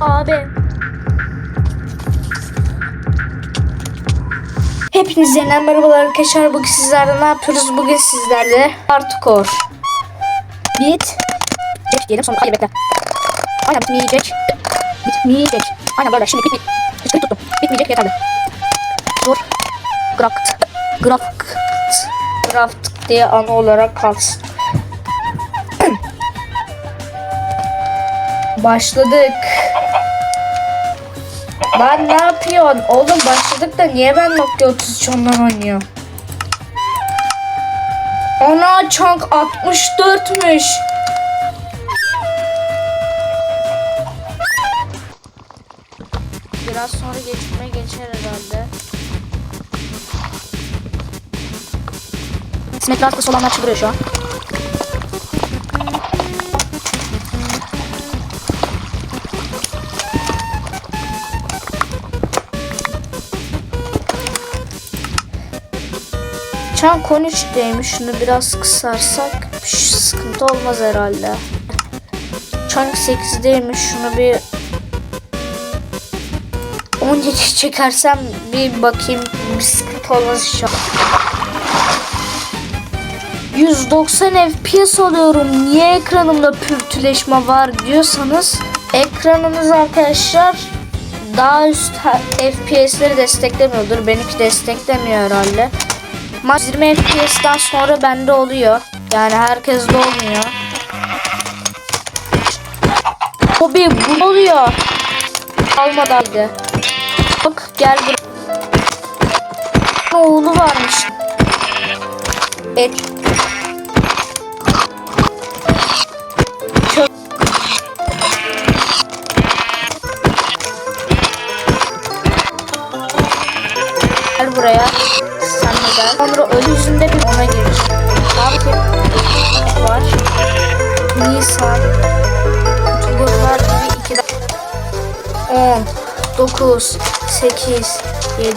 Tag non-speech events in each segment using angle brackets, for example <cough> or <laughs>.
Abi. Hepinize yeniden merhabalar arkadaşlar. Bugün sizlerle ne yapıyoruz? Bugün sizlerle hardcore. Bit. Diyelim sonra hayır bekle. Aynen bitmeyecek. Bitmeyecek. Aynen böyle şimdi bitmeyecek. Kışkırı tuttum. Bitmeyecek yeterli. Dur. Graft. Graft. Graft diye ana olarak kalsın. Başladık. Lan ne yapıyorsun? Oğlum başladık da niye ben Nokia 33 ondan oynuyorum? Ana çank 64'müş. Biraz sonra geçme geçer herhalde. Simetri hastası olanlar çıldırıyor şu an. Çan 13'deymiş. Şunu biraz kısarsak şu sıkıntı olmaz herhalde. Çan 8'deymiş. Şunu bir 17 çekersem bir bakayım bir sıkıntı olmaz inşallah. 190 FPS alıyorum. Niye ekranımda pürtüleşme var diyorsanız ekranımız arkadaşlar daha üst FPS'leri desteklemiyordur. Benimki desteklemiyor herhalde. Max 20 FPS'den sonra bende oluyor. Yani herkes de olmuyor. Hobi bu oluyor. Almadan bir Bak gel buraya. Oğlu varmış. Et. Gel buraya. Gel. Sonra ölü yüzünde bir ona gireceğim. Abi ki var. Nisan. Kutuburlar gibi iki. 10, 9, 8, 7,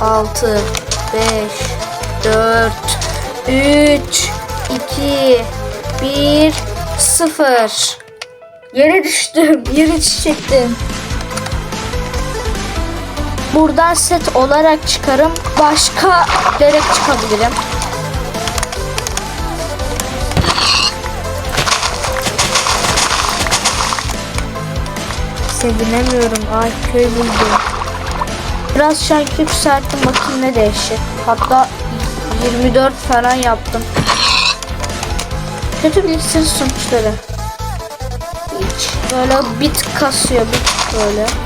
6, 5, 4, 3, 2, 1, 0. Yere düştüm. <laughs> Yere çektim. Buradan set olarak çıkarım. Başka direkt çıkabilirim. Sevinemiyorum. Ay köy buldum. Biraz şarkı yükselttim. Bakayım ne değişecek. Hatta 24 falan yaptım. Kötü bilgisayar sonuçları. Hiç. Böyle bit kasıyor. Bit böyle.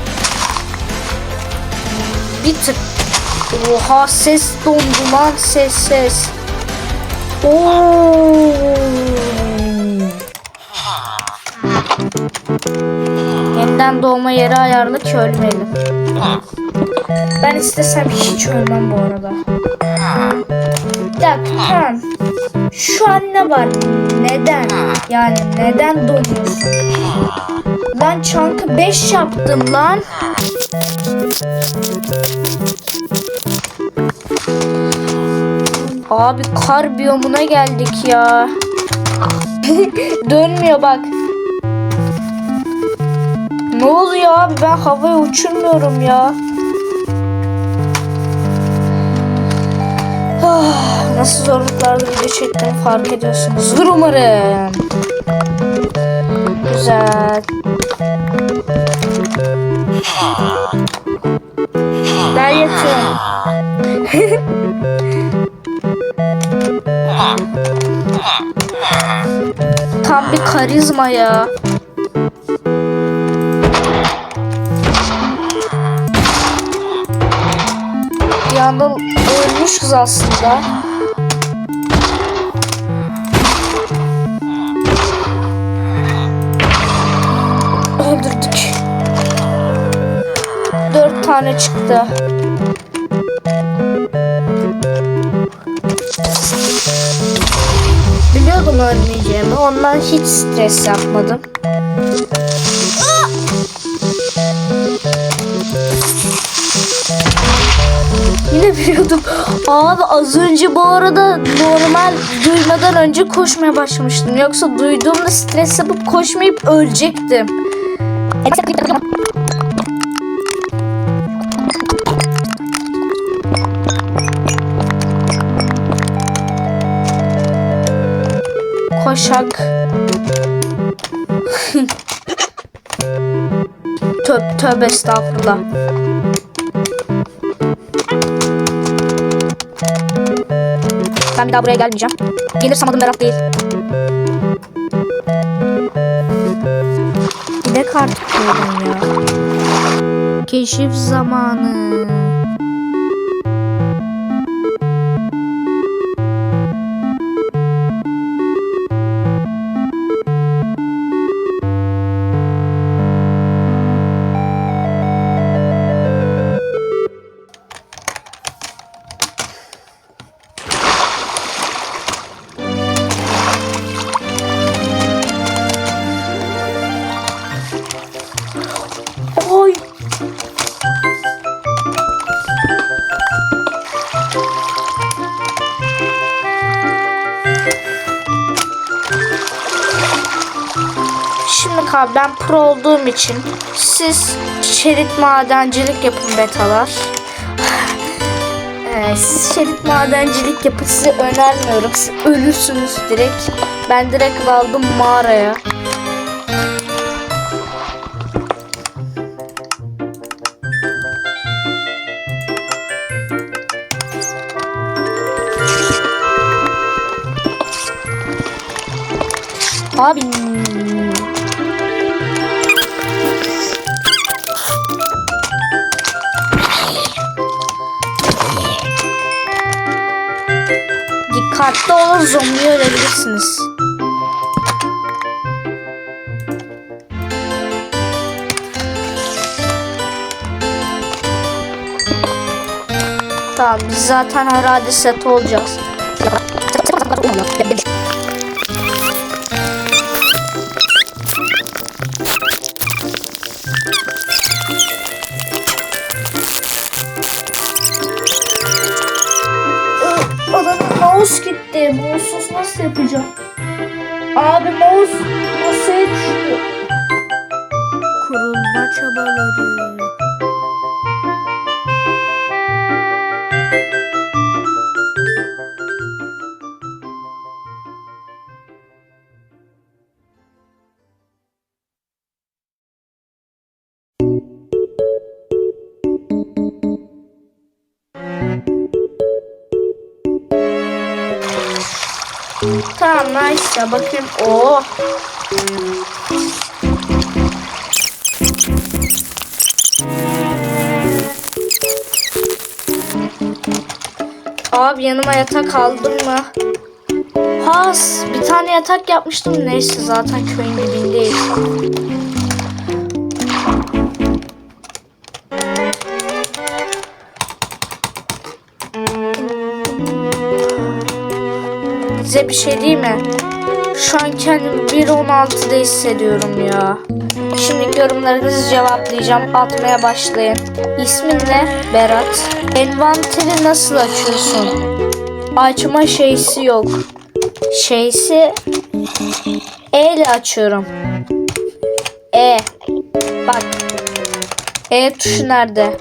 Bir tık. Oha ses dondu lan ses ses. Oo. Yeniden doğma yeri ayarlı ki. Ben istesem hiç ölmem bu arada. Bir. Şu an ne var? Neden? Yani neden donuyorsun? Lan çankı 5 yaptım lan. Abi kar biyomuna geldik ya. <laughs> Dönmüyor bak. Ne oluyor abi ben havaya uçurmuyorum ya. Ah, Nasıl zorluklarla video çektiğimi fark ediyorsunuzdur umarım. Güzel. Ben yatıyorum. Tam bir karizma ya. Bir yandan ölmüş kız aslında. Öldürdük. Tane çıktı. Biliyordum ölmeyeceğimi. Ondan hiç stres yapmadım. Yine biliyordum. Abi az önce bu arada normal duymadan önce koşmaya başlamıştım. Yoksa duyduğumda stres yapıp koşmayıp ölecektim. Koşak. Tö tövbe estağfurullah. Ben bir daha buraya gelmeyeceğim. Gelirsem adım Berat değil. Gidek artık buradan ya. Keşif zamanı. Ben pro olduğum için siz şerit madencilik yapın betalar. Ee, siz şerit madencilik yapın size önermiyorum. Siz ölürsünüz direkt. Ben direkt aldım mağaraya. Abi. Dikkatli olun zombi ölebilirsiniz. Tamam biz zaten herhalde set olacağız. Mouse'suz nasıl yapacağım? Abi mouse masaya düştü. Kurulma çabaları. Nice bakayım. Oh. Abi yanıma yatak aldın mı? Has bir tane yatak yapmıştım. Neyse zaten köyün dibindeyiz. Size bir şey diyeyim mi? Şu an kendimi 1.16'da hissediyorum ya. Şimdi yorumlarınızı cevaplayacağım. Atmaya başlayın. İsmin ne? Berat. Envanteri nasıl açıyorsun? Açma şeysi yok. Şeysi E ile açıyorum. E. Bak. E tuşu nerede?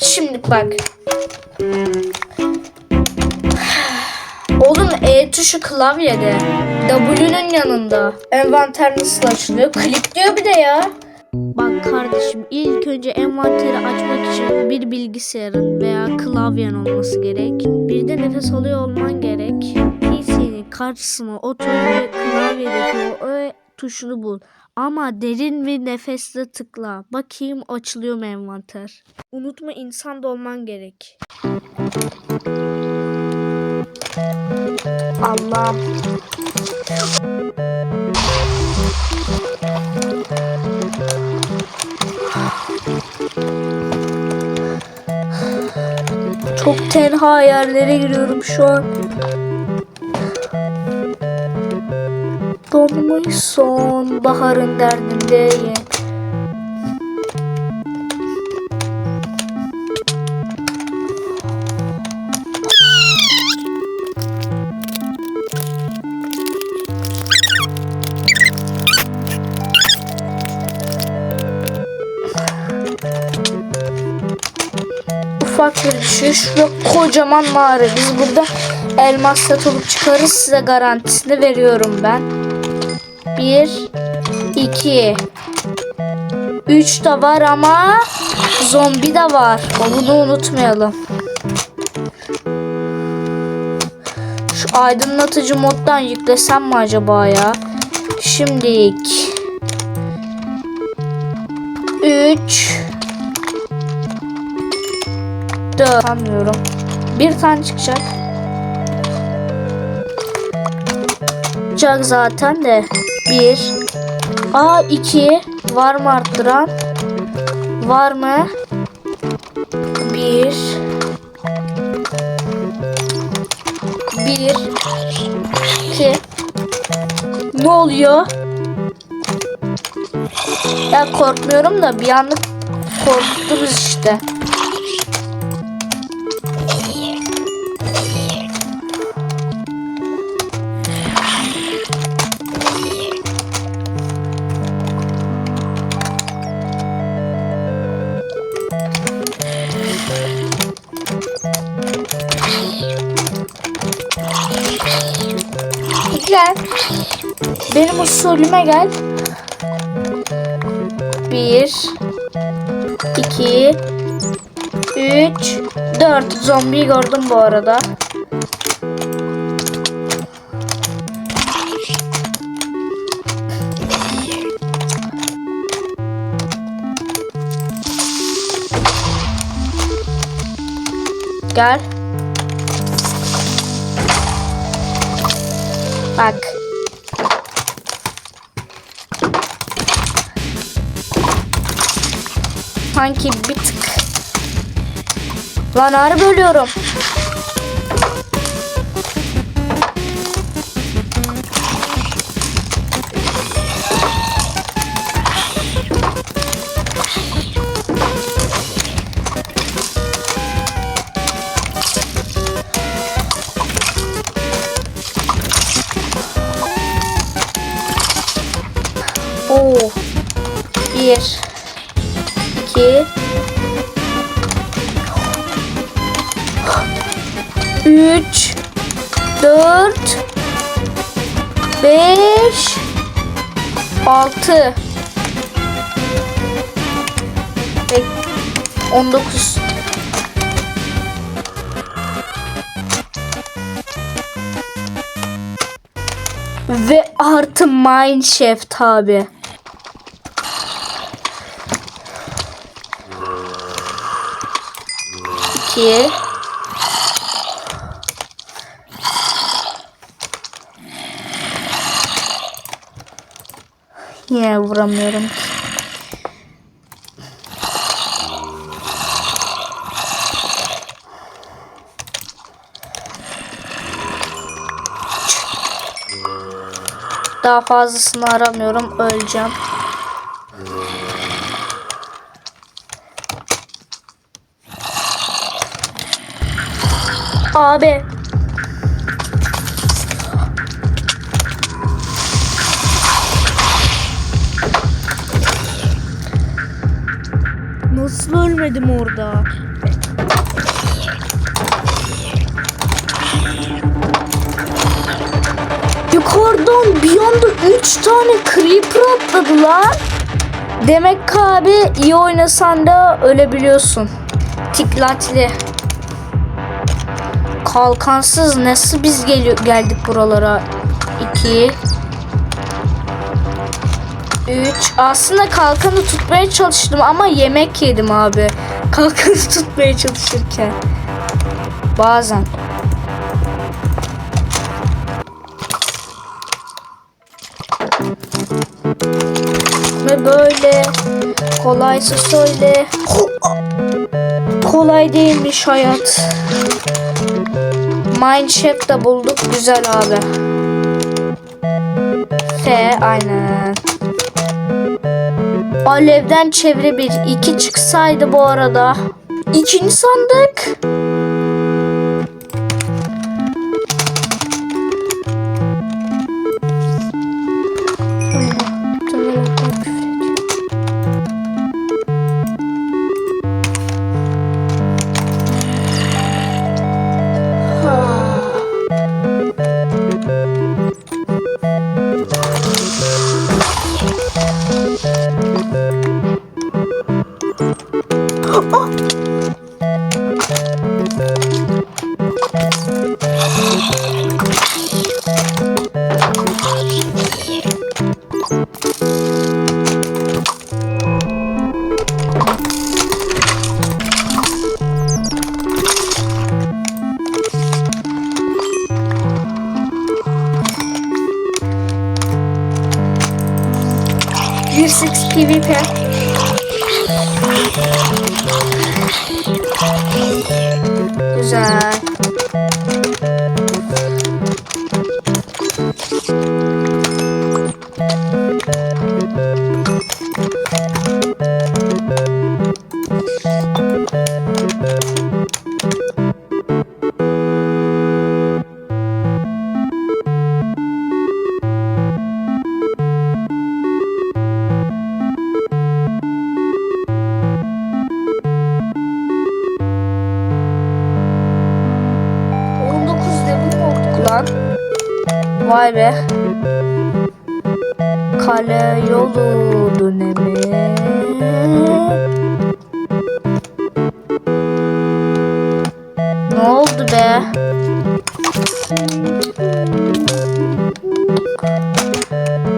Şimdi bak. Tuşu klavyede. W'nun yanında. Envanter nasıl açılıyor? Klikliyor bir de ya. Bak kardeşim ilk önce envanteri açmak için bir bilgisayarın veya klavyen olması gerek. Bir de nefes alıyor olman gerek. PC'nin karşısına otur ve klavyedeki o E tuşunu bul. Ama derin bir nefesle tıkla. Bakayım açılıyor mu envanter. Unutma insan da olman gerek. Allah'ım. Çok tenha yerlere giriyorum şu an. Donmuş son baharın derdindeyim. Ufak bir düşüş ve kocaman mağara. Biz burada elmas set olup çıkarız size garantisini veriyorum ben. Bir, iki, üç de var ama zombi de var. Bunu unutmayalım. Şu aydınlatıcı moddan yüklesem mi acaba ya? Şimdilik 3 4 sanmıyorum. Bir tane çıkacak. Çıkacak zaten de. 1 A 2 var mı arttıran? Var mı? 1 1 2 Ne oluyor? Ya korkmuyorum da bir anlık korktunuz işte. Gel. Benim usulüme gel. Bir, iki, üç, dört. Zombiyi gördüm bu arada. Gel. Bak. Sanki bir tık. Lan harbi ölüyorum. Bir, iki, üç, dört, beş, altı ve on dokuz. Ve artı Mineshaft abi. 2 Yine vuramıyorum. Daha fazlasını aramıyorum. Öleceğim. Abi. Nasıl ölmedim orada? Yukarıdan bir anda 3 tane creeper atladı lan. Demek ki abi iyi oynasan da ölebiliyorsun. Tiklatli. Kalkansız nasıl biz geliyor geldik buralara? 2 3 Aslında kalkanı tutmaya çalıştım ama yemek yedim abi. <laughs> Kalkanı tutmaya çalışırken. Bazen. Ve böyle kolaysa söyle. Kolay değilmiş hayat. Mineshaft da bulduk. Güzel abi. F aynen. Alevden çevre bir. iki çıksaydı bu arada. İkinci sandık. 어,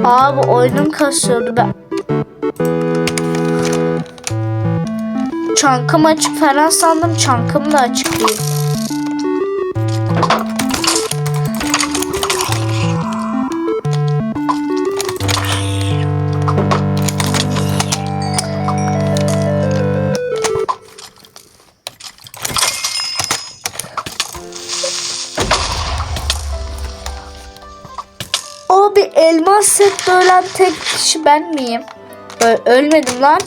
Abi oyunum kasıyordu ben. Çankım açık falan sandım. Çankım da açık değil. Sette ölen tek kişi ben miyim? Ö- ölmedim lan.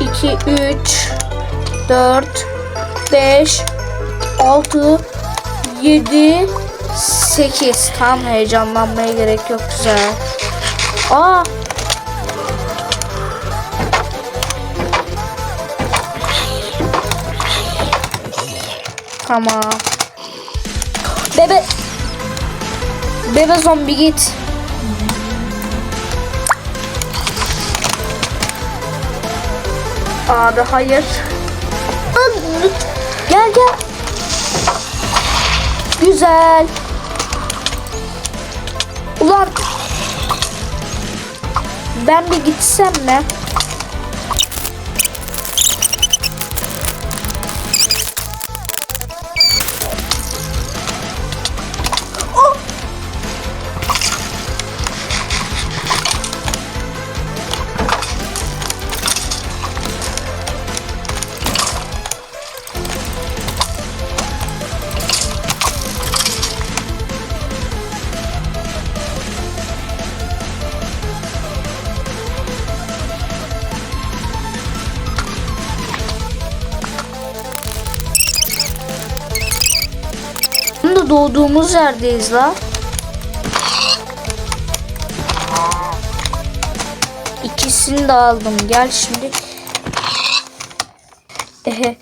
İki, üç, dört, beş, altı, yedi, sekiz. Tam heyecanlanmaya gerek yok güzel. Aa! Tamam. Bebe Bebe zombi git. Abi hayır. Gel gel. Güzel. Ben bir gitsem mi? Doğduğumuz yerdeyiz la. İkisini de aldım. Gel şimdi. Ehe.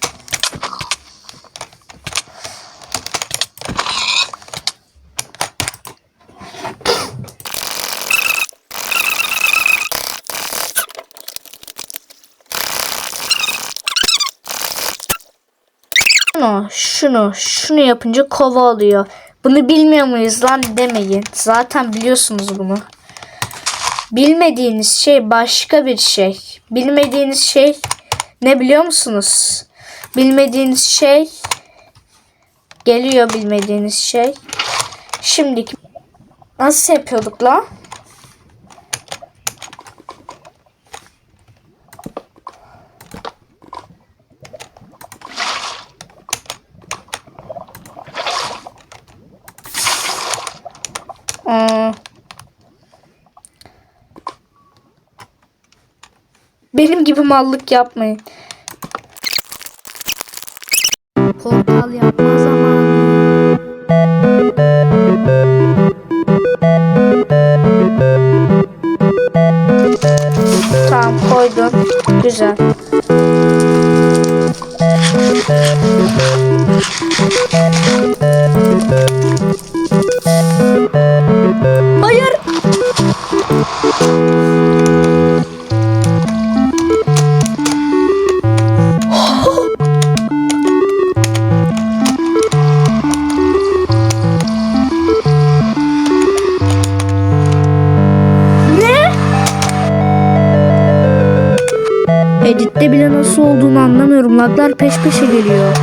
Şunu, şunu, şunu yapınca kova alıyor. Bunu bilmiyor muyuz lan demeyin. Zaten biliyorsunuz bunu. Bilmediğiniz şey başka bir şey. Bilmediğiniz şey ne biliyor musunuz? Bilmediğiniz şey geliyor bilmediğiniz şey. Şimdiki nasıl yapıyorduk lan? Benim gibi mallık yapmayın. Laglar peş peşe geliyor.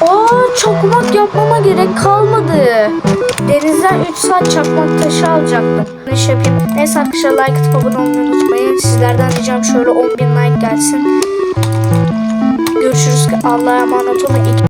Aa çakmak yapmama gerek kalmadı. Denizden 3 saat çakmak taşı alacaktım. İş yapayım? Neyse arkadaşlar like atıp abone olmayı unutmayın. Sizlerden ricam şöyle 10.000 like gelsin. Görüşürüz. Allah'a emanet olun.